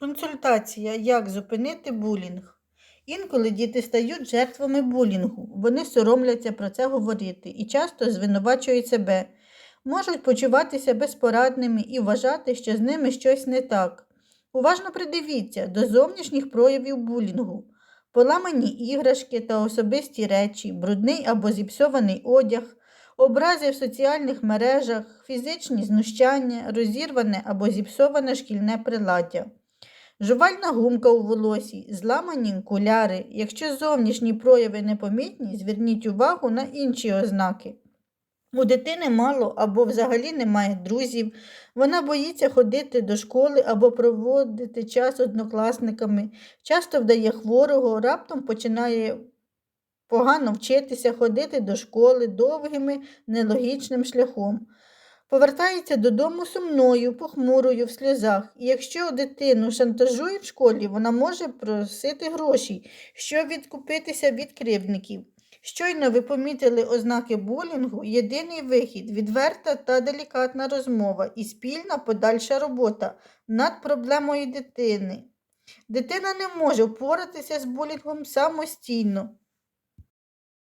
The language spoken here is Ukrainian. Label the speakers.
Speaker 1: Консультація, як зупинити булінг. Інколи діти стають жертвами булінгу. Вони соромляться про це говорити і часто звинувачують себе, можуть почуватися безпорадними і вважати, що з ними щось не так. Уважно придивіться до зовнішніх проявів булінгу. Поламані іграшки та особисті речі, брудний або зіпсований одяг, образи в соціальних мережах, фізичні знущання, розірване або зіпсоване шкільне приладдя. Жувальна гумка у волосі, зламані окуляри. Якщо зовнішні прояви непомітні, зверніть увагу на інші ознаки. У дитини мало або взагалі немає друзів, вона боїться ходити до школи або проводити час з однокласниками, часто вдає хворого, раптом починає погано вчитися, ходити до школи довгими, нелогічним шляхом. Повертається додому сумною, похмурою, в сльозах. І якщо дитину шантажують в школі, вона може просити гроші, щоб відкупитися від кривдників. Щойно ви помітили ознаки булінгу, єдиний вихід відверта та делікатна розмова і спільна подальша робота над проблемою дитини. Дитина не може впоратися з булінгом самостійно.